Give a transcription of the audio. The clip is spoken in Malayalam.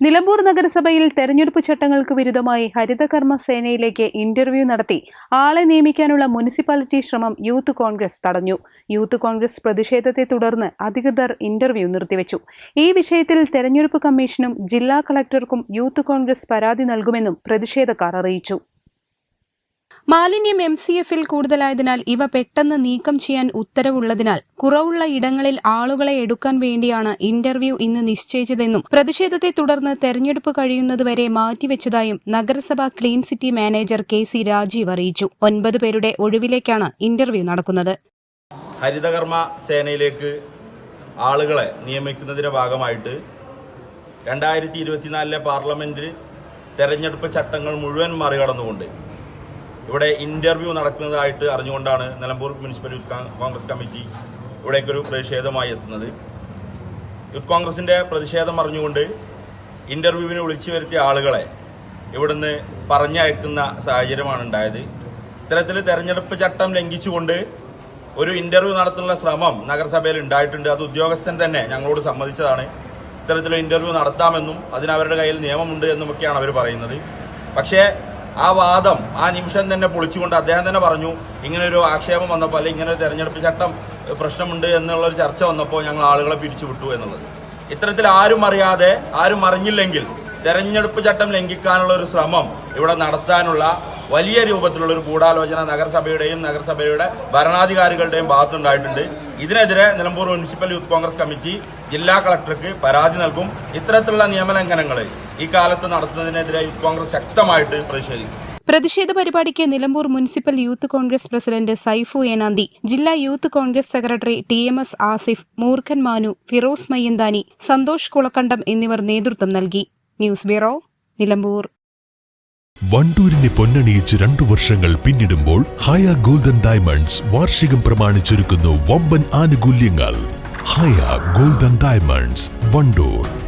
Nilambur നഗരസഭയിൽ തെരഞ്ഞെടുപ്പ് ചട്ടങ്ങൾക്ക് വിരുദ്ധമായി ഹരിതകർമ്മ സേനയിലേക്ക് ഇന്റർവ്യൂ നടത്തി. ആളെ നിയമിക്കാനുള്ള മുനിസിപ്പാലിറ്റി ശ്രമം യൂത്ത് കോൺഗ്രസ് തടഞ്ഞു. യൂത്ത് കോൺഗ്രസ് പ്രതിഷേധത്തെ തുടർന്ന് അധികൃതർ ഇന്റർവ്യൂ നിർത്തിവെച്ചു. ഈ വിഷയത്തിൽ തെരഞ്ഞെടുപ്പ് കമ്മീഷനും ജില്ലാ കളക്ടർക്കും യൂത്ത് കോൺഗ്രസ് പരാതി നൽകുമെന്നും പ്രതിഷേധക്കാർ അറിയിച്ചു. മാലിന്യം എം സി എഫിൽ കൂടുതലായതിനാൽ ഇവ പെട്ടെന്ന് നീക്കം ചെയ്യാൻ ഉത്തരവുള്ളതിനാൽ കുറവുള്ള ഇടങ്ങളിൽ ആളുകളെ എടുക്കാൻ വേണ്ടിയാണ് ഇന്റർവ്യൂ ഇന്ന് നിശ്ചയിച്ചതെന്നും പ്രതിഷേധത്തെ തുടർന്ന് തെരഞ്ഞെടുപ്പ് കഴിയുന്നതുവരെ മാറ്റിവെച്ചതായും നഗരസഭ clean city manager K C Rajeev അറിയിച്ചു. ഒൻപത് പേരുടെ ഒഴിവിലേക്കാണ് ഇന്റർവ്യൂ നടക്കുന്നത്. ഹരിതകർമ്മ സേനയിലേക്ക് ആളുകളെ നിയമിക്കുന്നതിന്റെ ഭാഗമായിട്ട് രണ്ടായിരത്തി ഇരുപത്തിനാലിലെ പാർലമെന്റിൽ തെരഞ്ഞെടുപ്പ് ചട്ടങ്ങൾ മുഴുവൻ മറികടന്നുകൊണ്ട് ഇവിടെ ഇന്റർവ്യൂ നടക്കുന്നതായിട്ട് അറിഞ്ഞുകൊണ്ടാണ് Nilambur municipal youth Congress committee ഇവിടേക്കൊരു പ്രതിഷേധമായി എത്തുന്നത്. യൂത്ത് കോൺഗ്രസിന്റെ പ്രതിഷേധം അറിഞ്ഞുകൊണ്ട് ഇന്റർവ്യൂവിന് വിളിച്ചു വരുത്തിയ ആളുകളെ ഇവിടുന്ന് പറഞ്ഞയക്കുന്ന സാഹചര്യമാണ് ഉണ്ടായത്. ഇത്തരത്തിൽ തെരഞ്ഞെടുപ്പ് ചട്ടം ലംഘിച്ചുകൊണ്ട് ഒരു ഇന്റർവ്യൂ നടത്തുന്ന ശ്രമം നഗരസഭയിൽ ഉണ്ടായിട്ടുണ്ട്. അത് ഉദ്യോഗസ്ഥൻ തന്നെ ഞങ്ങളോട് സമ്മതിച്ചതാണ്. ഇത്തരത്തിലുള്ള ഇന്റർവ്യൂ നടത്താമെന്നും അതിനവരുടെ കയ്യിൽ നിയമമുണ്ട് എന്നുമൊക്കെയാണ് അവർ പറയുന്നത്. പക്ഷേ ആ വാദം ആ നിമിഷം തന്നെ പൊളിച്ചുകൊണ്ട് അദ്ദേഹം തന്നെ പറഞ്ഞു ഇങ്ങനൊരു ആക്ഷേപം വന്നപ്പോൾ അല്ലെങ്കിൽ ഇങ്ങനെ ഒരു തെരഞ്ഞെടുപ്പ് ചട്ടം പ്രശ്നമുണ്ട് എന്നുള്ളൊരു ചർച്ച വന്നപ്പോൾ ഞങ്ങൾ ആളുകളെ പിരിച്ചുവിട്ടു എന്നുള്ളത്. ഇത്തരത്തിൽ ആരും അറിയാതെ ആരും അറിഞ്ഞില്ലെങ്കിൽ തെരഞ്ഞെടുപ്പ് ചട്ടം ലംഘിക്കാനുള്ള ഒരു ശ്രമം ഇവിടെ നടത്താനുള്ള വലിയ രൂപത്തിലുള്ള ഒരു ഗൂഢാലോചന നഗരസഭയുടെയും നഗരസഭയുടെ ഭരണാധികാരികളുടെയും ഭാഗത്തുണ്ടായിട്ടുണ്ട്. ഇതിനെതിരെ Nilambur municipal youth Congress committee ജില്ലാ കളക്ടർക്ക് പരാതി നൽകും. ഇത്തരത്തിലുള്ള നിയമലംഘനങ്ങൾ ഈ കാലത്ത് നടത്തുന്നതിനെതിരെ യൂത്ത് കോൺഗ്രസ് ശക്തമായിട്ട് പ്രതിഷേധിക്കും. പ്രതിഷേധ പരിപാടിക്ക് Nilambur municipal youth Congress president Saifu Enanthi ജില്ലാ youth Congress secretary T M S Asif Moorkhan Manu Firoz Mayyanthani Santhosh Kulakkandam എന്നിവർ നേതൃത്വം നൽകി. News bureau Nilambur. വണ്ടൂരിനെ പൊന്നണിയിച്ച് രണ്ടു വർഷങ്ങൾ പിന്നിടുമ്പോൾ ഹയ ഗോൾഡൻ ഡയമണ്ട്സ് വാർഷികം പ്രമാണിച്ചൊരുക്കുന്നു വമ്പൻ ആനുകൂല്യങ്ങൾ. Haya golden diamonds Wandoor.